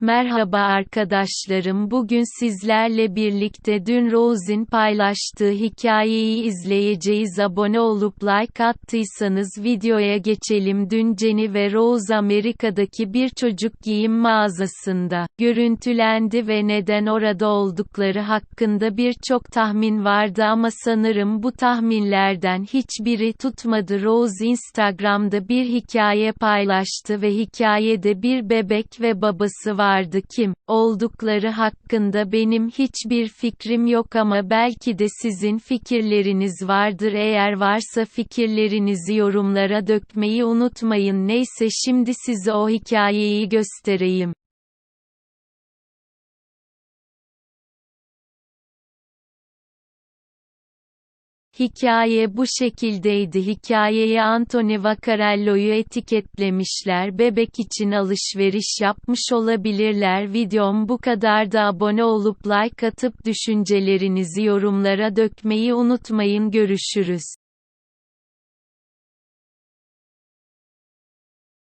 Merhaba arkadaşlarım bugün sizlerle birlikte dün Rose'in paylaştığı hikayeyi izleyeceğiz. Abone olup like attıysanız videoya geçelim. Dün Jenny ve Rose Amerika'daki bir çocuk giyim mağazasında görüntülendi ve neden orada oldukları hakkında birçok tahmin vardı ama sanırım bu tahminlerden hiçbiri tutmadı. Rose Instagram'da bir hikaye paylaştı ve hikayede bir bebek ve babası var vardı kim? Oldukları hakkında benim hiçbir fikrim yok ama belki de sizin fikirleriniz vardır. Eğer varsa fikirlerinizi yorumlara dökmeyi unutmayın. Neyse şimdi size o hikayeyi göstereyim. Hikaye bu şekildeydi. Hikayeye Anthony Vaccarello'yu etiketlemişler. Bebek için alışveriş yapmış olabilirler. Videom bu kadar da abone olup like atıp düşüncelerinizi yorumlara dökmeyi unutmayın. Görüşürüz.